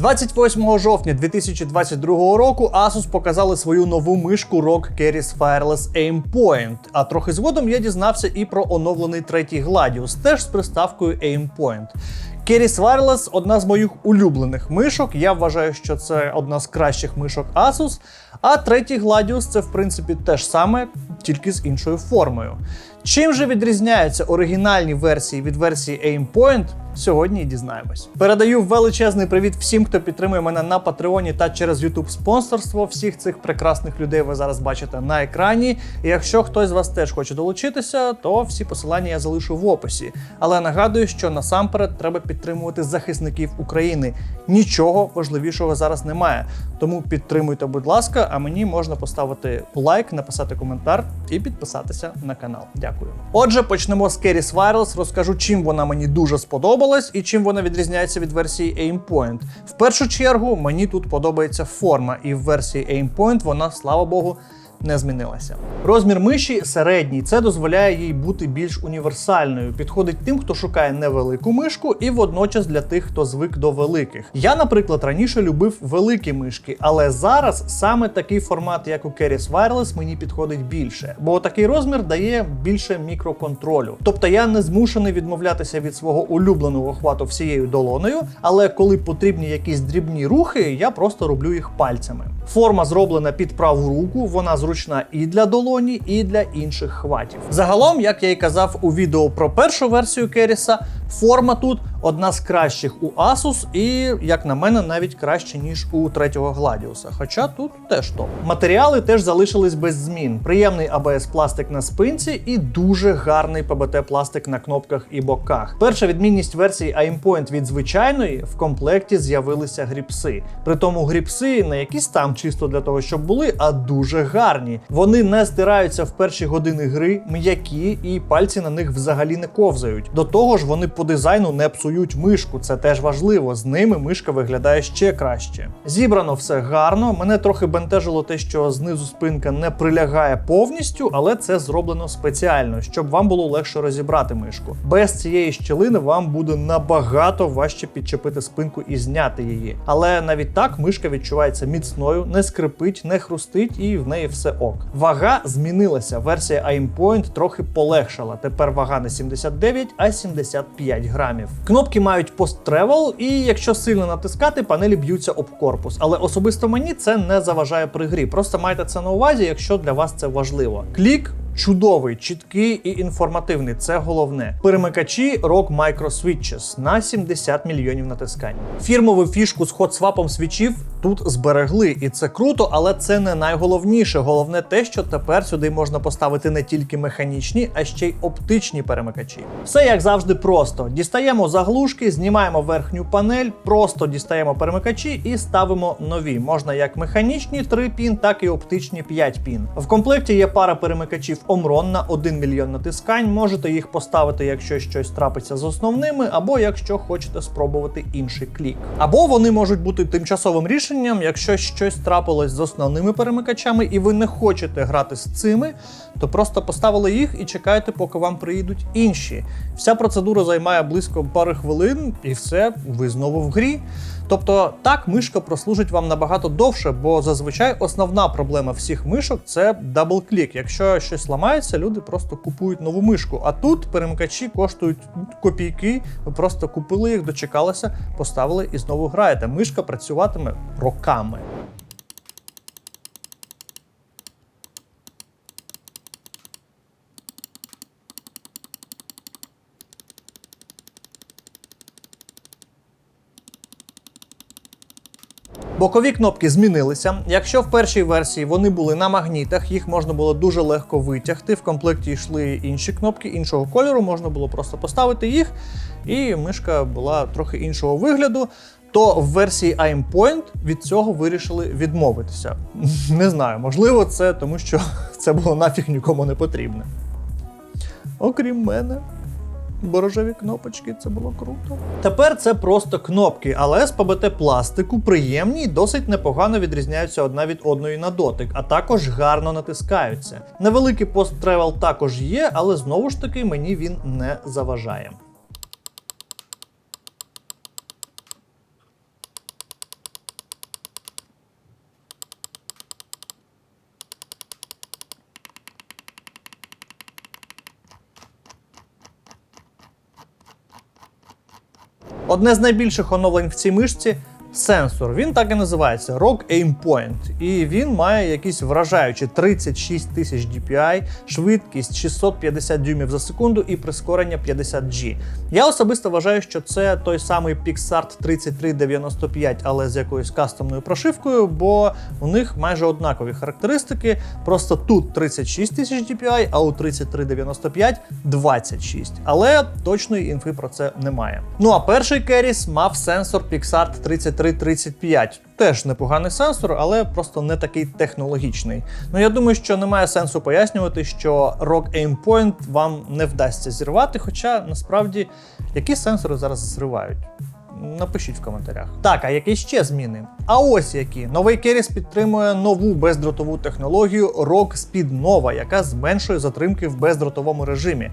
28 жовтня 2022 року Asus показали свою нову мишку ROG Keris Fireless Aimpoint. А трохи згодом я дізнався і про оновлений третій Gladius, теж з приставкою Aimpoint. Keris Wireless – одна з моїх улюблених мишок. Я вважаю, що це одна з кращих мишок Asus. А третій Gladius це в принципі те ж саме, тільки з іншою формою. Чим же відрізняються оригінальні версії від версії Aimpoint? Сьогодні і дізнаємось. Передаю величезний привіт всім, хто підтримує мене на Патреоні та через YouTube спонсорство. Всіх цих прекрасних людей ви зараз бачите на екрані. І якщо хтось з вас теж хоче долучитися, то всі посилання я залишу в описі. Але нагадую, що насамперед треба підтримувати захисників України. Нічого важливішого зараз немає. Тому підтримуйте, будь ласка, а мені можна поставити лайк, написати коментар і підписатися на канал. Дякую. Отже, почнемо з Keris Wireless. Розкажу, чим вона мені дуже сподобалась і чим вона відрізняється від версії Aimpoint. В першу чергу мені тут подобається форма, і в версії Aimpoint вона, слава Богу, не змінилася. Розмір миші середній, це дозволяє їй бути більш універсальною. Підходить тим, хто шукає невелику мишку, і водночас для тих, хто звик до великих. Я, наприклад, раніше любив великі мишки, але зараз саме такий формат, як у Keris Wireless, мені підходить більше, бо такий розмір дає більше мікроконтролю. Тобто я не змушений відмовлятися від свого улюбленого хвату всією долоною, але коли потрібні якісь дрібні рухи, я просто роблю їх пальцями. Форма зроблена під праву руку, вона зручна і для долоні, і для інших хватів. Загалом, як я і казав у відео про першу версію Керіса, форма тут одна з кращих у Asus, і, як на мене, навіть краще, ніж у третього Гладіуса. Хоча тут теж топ. Матеріали теж залишились без змін. Приємний ABS пластик на спинці і дуже гарний PBT пластик на кнопках і боках. Перша відмінність версії Aimpoint від звичайної в комплекті з'явилися гріпси. Притому гріпси не якісь там чисто для того, щоб були, а дуже гарні. Вони не стираються в перші години гри, м'які, і пальці на них взагалі не ковзають. До того ж, вони по дизайну не псують мишку. Це теж важливо. З ними мишка виглядає ще краще. Зібрано все гарно. Мене трохи бентежило те, що знизу спинка не прилягає повністю, але це зроблено спеціально, щоб вам було легше розібрати мишку. Без цієї щілини вам буде набагато важче підчепити спинку і зняти її. Але навіть так мишка відчувається міцною, не скрипить, не хрустить, і в неї все ок. Вага змінилася. Версія Aimpoint трохи полегшала. Тепер вага не 79, а 75 грамів. Кнопки мають пост-тревел, і якщо сильно натискати, панелі б'ються об корпус. Але особисто мені це не заважає при грі. Просто майте це на увазі, якщо для вас це важливо. Клік. Чудовий, чіткий і інформативний це головне. Перемикачі ROG Micro Switches на 70 мільйонів натискань. Фірмову фішку з хотсвапом свічів тут зберегли, і це круто, але це не найголовніше. Головне те, що тепер сюди можна поставити не тільки механічні, а ще й оптичні перемикачі. Все як завжди просто: дістаємо заглушки, знімаємо верхню панель, просто дістаємо перемикачі і ставимо нові. Можна як механічні 3 пін, так і оптичні 5 пін. В комплекті є пара перемикачів Omron на 1 мільйон натискань. Можете їх поставити, якщо щось трапиться з основними, або якщо хочете спробувати інший клік. Або вони можуть бути тимчасовим рішенням, якщо щось трапилось з основними перемикачами, і ви не хочете грати з цими, то просто поставили їх і чекайте, поки вам приїдуть інші. Вся процедура займає близько пари хвилин, і все, ви знову в грі. Тобто так мишка прослужить вам набагато довше, бо зазвичай основна проблема всіх мишок це дабл-клік. Якщо щось ламається, люди просто купують нову мишку. А тут перемикачі коштують копійки. Ви просто купили їх, дочекалися, поставили і знову граєте. Мишка працюватиме роками. Бокові кнопки змінилися. Якщо в першій версії вони були на магнітах, їх можна було дуже легко витягти. В комплекті йшли інші кнопки іншого кольору, можна було просто поставити їх, і мишка була трохи іншого вигляду. То в версії Aimpoint від цього вирішили відмовитися. Не знаю, можливо, це тому, що це було нафіг нікому не потрібне. Окрім мене. Борожеві кнопочки, це було круто. Тепер це просто кнопки, але з ПБТ пластику приємні і досить непогано відрізняються одна від одної на дотик, а також гарно натискаються. Невеликий пост-тревел також є, але знову ж таки мені він не заважає. Одне з найбільших оновлень в цій мишці сенсор. Він так і називається ROG Aimpoint. І він має якісь вражаючі 36 тисяч DPI, швидкість 650 дюймів за секунду і прискорення 50G. Я особисто вважаю, що це той самий PixArt 3395, але з якоюсь кастомною прошивкою, бо у них майже однакові характеристики. Просто тут 36 тисяч DPI, а у 3395 26. Але точної інфи про це немає. Ну а перший керіс мав сенсор PixArt 3335. Теж непоганий сенсор, але просто не такий технологічний. Ну я думаю, що немає сенсу пояснювати, що ROG Aimpoint вам не вдасться зірвати, хоча насправді які сенсори зараз зривають. Напишіть в коментарях. Так, а які ще зміни? А ось які. Новий Керіс підтримує нову бездротову технологію ROG Speed Nova, яка зменшує затримки в бездротовому режимі.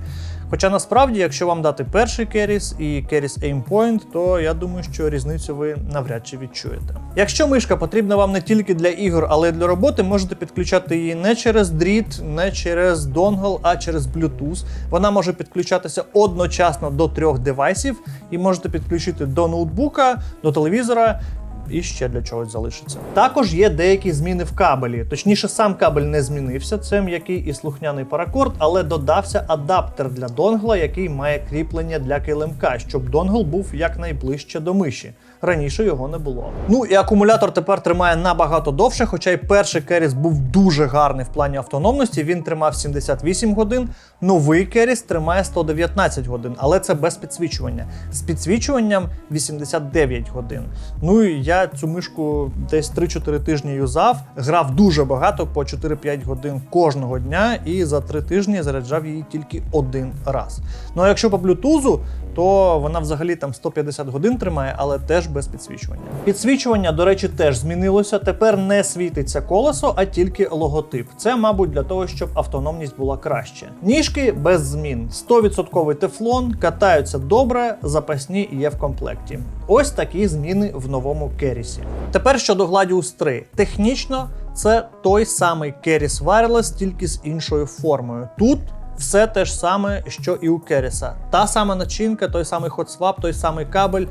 Хоча насправді, якщо вам дати перший керіс і керіс Aimpoint, то я думаю, що різницю ви навряд чи відчуєте. Якщо мишка потрібна вам не тільки для ігор, але й для роботи, можете підключати її не через дріт, не через донгл, а через Bluetooth. Вона може підключатися одночасно до трьох девайсів і можете підключити до ноутбука, до телевізора і ще для чогось залишиться. Також є деякі зміни в кабелі. Точніше, сам кабель не змінився. Це м'який і слухняний паракорд, але додався адаптер для донгла, який має кріплення для килимка, щоб донгл був якнайближче до миші. Раніше його не було. Ну і акумулятор тепер тримає набагато довше, хоча й перший керіс був дуже гарний в плані автономності. Він тримав 78 годин. Новий керіс тримає 119 годин, але це без підсвічування. З підсвічуванням 89 годин. Ну і я цю мишку десь 3-4 тижні юзав, грав дуже багато по 4-5 годин кожного дня, і за 3 тижні заряджав її тільки один раз. Ну а якщо по блютузу, то вона взагалі там 150 годин тримає, але теж без підсвічування. Підсвічування, до речі, теж змінилося. Тепер не світиться колесо, а тільки логотип. Це, мабуть, для того, щоб автономність була краще. Ніжки без змін. 100% тефлон, катаються добре, запасні є в комплекті. Ось такі зміни в новому керісі. Тепер щодо Gladius 3. Технічно це той самий Keris Wireless, тільки з іншою формою. Тут все те ж саме, що і у Керіса. Та сама начинка, той самий хотсвап, той самий кабель,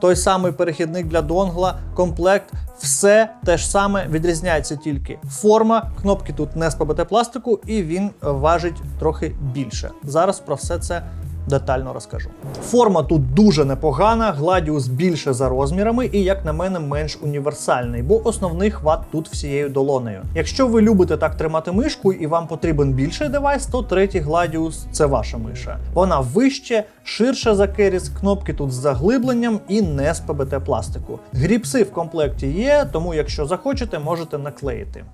той самий перехідник для донгла, комплект. Все те ж саме відрізняється тільки форма. Кнопки тут не з ПБТ пластику, і він важить трохи більше. Зараз про все це детально розкажу. Форма тут дуже непогана, гладіус більше за розмірами і, як на мене, менш універсальний, бо основний хват тут всією долонею. Якщо ви любите так тримати мишку і вам потрібен більший девайс, то третій гладіус це ваша миша. Вона вище, ширше за керіс, кнопки тут з заглибленням і не з ПБТ пластику. Гріпси в комплекті є, тому якщо захочете, можете наклеїти.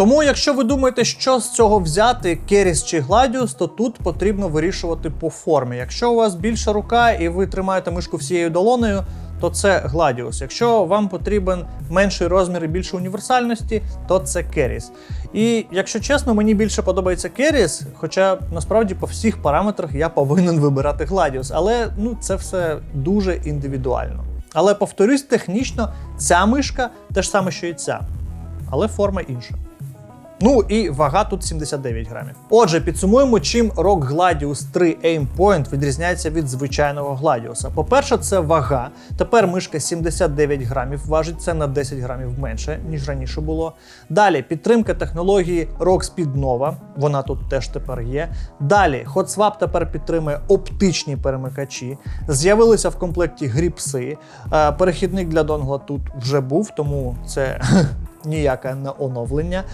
Тому, якщо ви думаєте, що з цього взяти, Керіс чи Гладіус, то тут потрібно вирішувати по формі. Якщо у вас більша рука і ви тримаєте мишку всією долонею, то це Гладіус. Якщо вам потрібен менший розмір і більше універсальності, то це Керіс. І якщо чесно, мені більше подобається Керіс, хоча насправді по всіх параметрах я повинен вибирати Гладіус, але ну це все дуже індивідуально. Але повторюсь, технічно ця мишка те ж саме, що і ця, але форма інша. Ну і вага тут 79 грамів. Отже, підсумуємо, чим ROG Gladius 3 Aim відрізняється від звичайного Gladius. По-перше, це вага. Тепер мишка 79 грамів, важить це на 10 грамів менше, ніж раніше було. Далі підтримка технології ROG Speed Nova, вона тут теж тепер є. Далі HotSwap тепер підтримує оптичні перемикачі. З'явилися в комплекті гріпси. Е, Перехідник для донгла тут вже був, тому це ніяке не оновлення.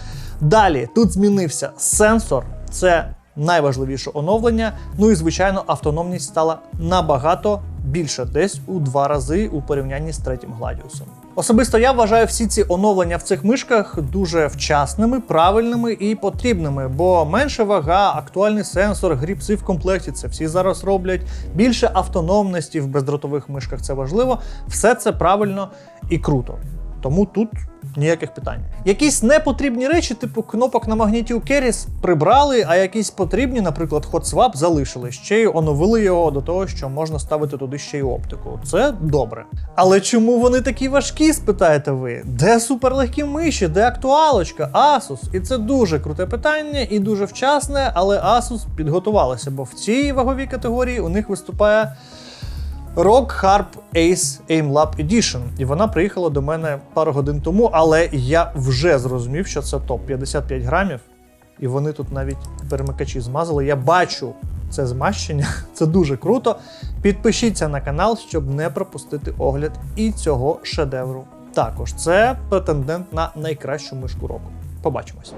Далі тут змінився сенсор, це найважливіше оновлення. Ну і звичайно, автономність стала набагато більше, десь у два рази у порівнянні з третім гладіусом. Особисто я вважаю всі ці оновлення в цих мишках дуже вчасними, правильними і потрібними, бо менше вага, актуальний сенсор, гріпси в комплекті це всі зараз роблять. Більше автономності в бездротових мишках це важливо. Все це правильно і круто. Тому тут Ніяких питань. Якісь непотрібні речі, типу кнопок на магніті у Keris прибрали, а якісь потрібні, наприклад, Hot залишили. Ще й оновили його до того, що можна ставити туди ще й оптику. Це добре. Але чому вони такі важкі, спитаєте ви? Де суперлегкі миші, де актуалочка? Asus. І це дуже круте питання і дуже вчасне, але Asus підготувалися, бо в цій ваговій категорії у них виступає. ROG Harp Ace AimLab Edition. І вона приїхала до мене пару годин тому, але я вже зрозумів, що це топ 55 грамів. І вони тут навіть перемикачі змазали. Я бачу це змащення, це дуже круто. Підпишіться на канал, щоб не пропустити огляд і цього шедевру. Також це претендент на найкращу мишку року. Побачимось.